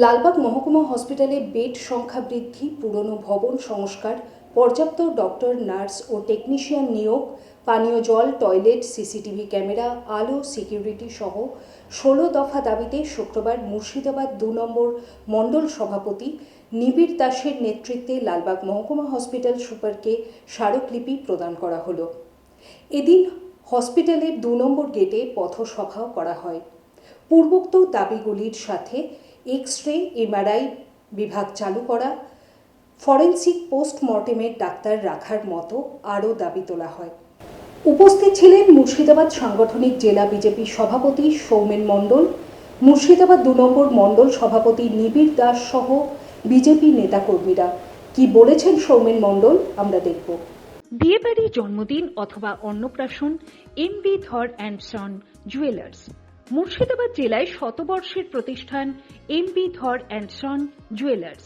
লালবাগ মহকুমা হসপিটালে বেড সংখ্যা বৃদ্ধি, পুরনো ভবন সংস্কার, পর্যাপ্ত ডক্টর, নার্স ও টেকনিশিয়ান নিয়োগ, পানীয় জল, টয়লেট, সিসিটিভি ক্যামেরা, আলো, সিকিউরিটি সহ ষোলো দফা দাবিতে শুক্রবার মুর্শিদাবাদ দু নম্বর মণ্ডল সভাপতি নিবিড় দাসের নেতৃত্বে লালবাগ মহকুমা হসপিটাল সুপারকে স্মারকলিপি প্রদান করা হলো। এদিন হসপিটালের দু নম্বর গেটে পথসভাও করা হয়। পূর্বোক্ত দাবিগুলির সাথে এক্স রে এমআরআই বিভাগ চালু করা। ফরেন্সিক পোস্টমর্টেমের ডাক্তার রাখার মতো আরও দাবি তোলা হয়। উপস্থিত ছিলেন মুর্শিদাবাদ সাংগঠনিক জেলা বিজেপি সভাপতি সৌমেন মণ্ডল, মুর্শিদাবাদ দু নম্বর মণ্ডল সভাপতি নিবিড় দাস সহ বিজেপি নেতাকর্মীরা। কি বলেছেন সৌমেন মণ্ডল, আমরা দেখব। বিয়েবাড়ি জন্মদিন অথবা অন্নপ্রাশন M B Dhar and son jewellers Murshidabad জেলায় শতবর্ষের প্রতিষ্ঠান M B Dhar and son jewellers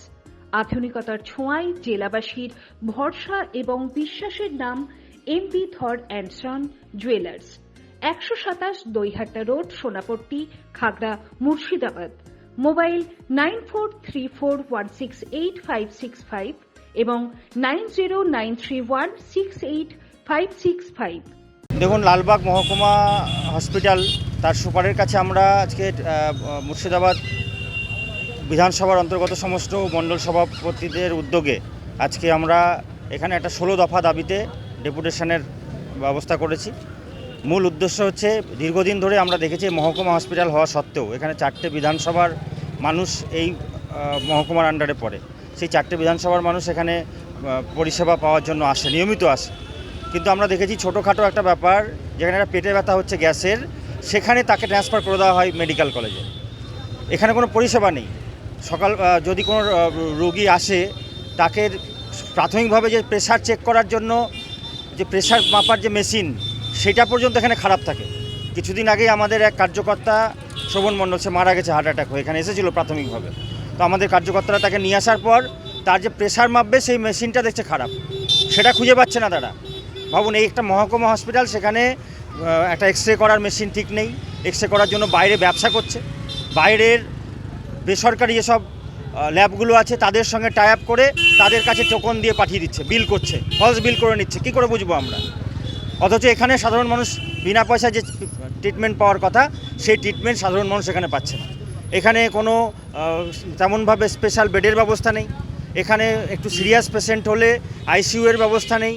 আধুনিকতার ছোঁয়ায় জেলাবাসীর ভরসা এবং বিশ্বাসের নাম M B Dhar and son jewellers একশো সাতাশ Doihatta road, Sonapatti, Khagra, Murshidabad. Mobile nine four three four one six eight five six five এবং nine zero nine three one six eight five six five. দেখুন, লালবাগ মহকুমা hospital তার সুপারের কাছে আমরা আজকে মুর্শিদাবাদ বিধানসভার অন্তর্গত সমস্ত মণ্ডল সভাপতিদের উদ্যোগে আজকে আমরা এখানে একটা ষোলো দফা দাবিতে ডেপুটেশনের ব্যবস্থা করেছি। মূল উদ্দেশ্য হচ্ছে, দীর্ঘদিন ধরে আমরা দেখেছি মহকুমা হসপিটাল হওয়া সত্ত্বেও এখানে চারটে বিধানসভার মানুষ এই মহকুমার আন্ডারে পড়ে। সেই চারটে বিধানসভার মানুষ এখানে পরিষেবা পাওয়ার জন্য আসে, নিয়মিত আসে। কিন্তু আমরা দেখেছি ছোটোখাটো একটা ব্যাপার, যেখানে একটা পেটে ব্যথা হচ্ছে গ্যাসের সেখানে তাকে ট্রান্সফার করে দেওয়া হয় মেডিকেল কলেজে এখানে কোনো পরিষেবা নেই। সকাল যদি কোনো রোগী আসে, তাকে প্রাথমিকভাবে যে প্রেশার চেক করার জন্য যে প্রেশার মাপার যে মেশিন সেটা পর্যন্ত এখানে খারাপ থাকে। কিছুদিন আগেই আমাদের এক কার্যকর্তা শোভন মণ্ডল, সে মারা গেছে হার্ট অ্যাটাক হয়ে, এখানে এসেছিল প্রাথমিকভাবে। তো আমাদের কার্যকর্তারা তাকে নিয়ে আসার পর তার যে প্রেশার মাপবে, সেই মেশিনটা দেখছে খারাপ। সেটা খুঁজে পাচ্ছে না তারা। ভাবুন, এই একটা মহকুমা হসপিটাল সেখানে একটা এক্স রে করার মেশিন ঠিক নেই। এক্স রে করার জন্য বাইরে ব্যবসা করছে। বাইরের বেসরকারি যেসব ল্যাবগুলো আছে, তাদের সঙ্গে টাই আপ করে তাদের কাছে টোকন দিয়ে পাঠিয়ে দিচ্ছে বিল করছে ফলস বিল করে নিচ্ছে। কী করে বুঝব আমরা? অথচ এখানে সাধারণ মানুষ বিনা পয়সায় যে ট্রিটমেন্ট পাওয়ার কথা, সেই ট্রিটমেন্ট সাধারণ মানুষ এখানে পাচ্ছে না। এখানে কোনো তেমনভাবে স্পেশাল বেডের ব্যবস্থা নেই। এখানে একটু সিরিয়াস পেশেন্ট হলে আইসিইউ এর ব্যবস্থা নেই।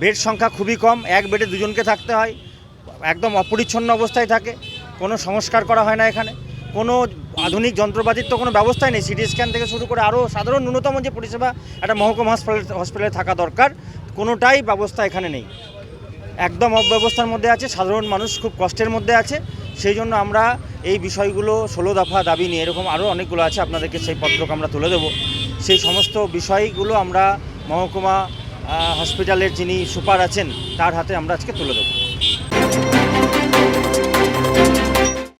বেড সংখ্যা খুবই কম। এক বেডে দুজনকে থাকতে হয়। একদম অপরিচ্ছন্ন অবস্থায় থাকে, কোনো সংস্কার করা হয় না এখানে, কোনো আধুনিক যন্ত্রপাতির তো কোনো ব্যবস্থাই নেই, সিটি স্ক্যান থেকে শুরু করে আরও সাধারণ ন্যূনতম যে পরিষেবা একটা মহকুমা হসপিটাল হসপিটালে থাকা দরকার, কোনোটাই ব্যবস্থা এখানে নেই। একদম অব্যবস্থার মধ্যে আছে, সাধারণ মানুষ খুব কষ্টের মধ্যে আছে, সেই জন্য আমরা এই বিষয়গুলো ষোলো দফা দাবি নিয়ে, এরকম আরও অনেকগুলো আছে, আপনাদেরকে সেই পত্রক আমরা তুলে দেবো। সেই সমস্ত বিষয়গুলো আমরা মহকুমা হসপিটালের যিনি সুপার আছেন, তার হাতে আমরা আজকে তুলে দেবো। Thank you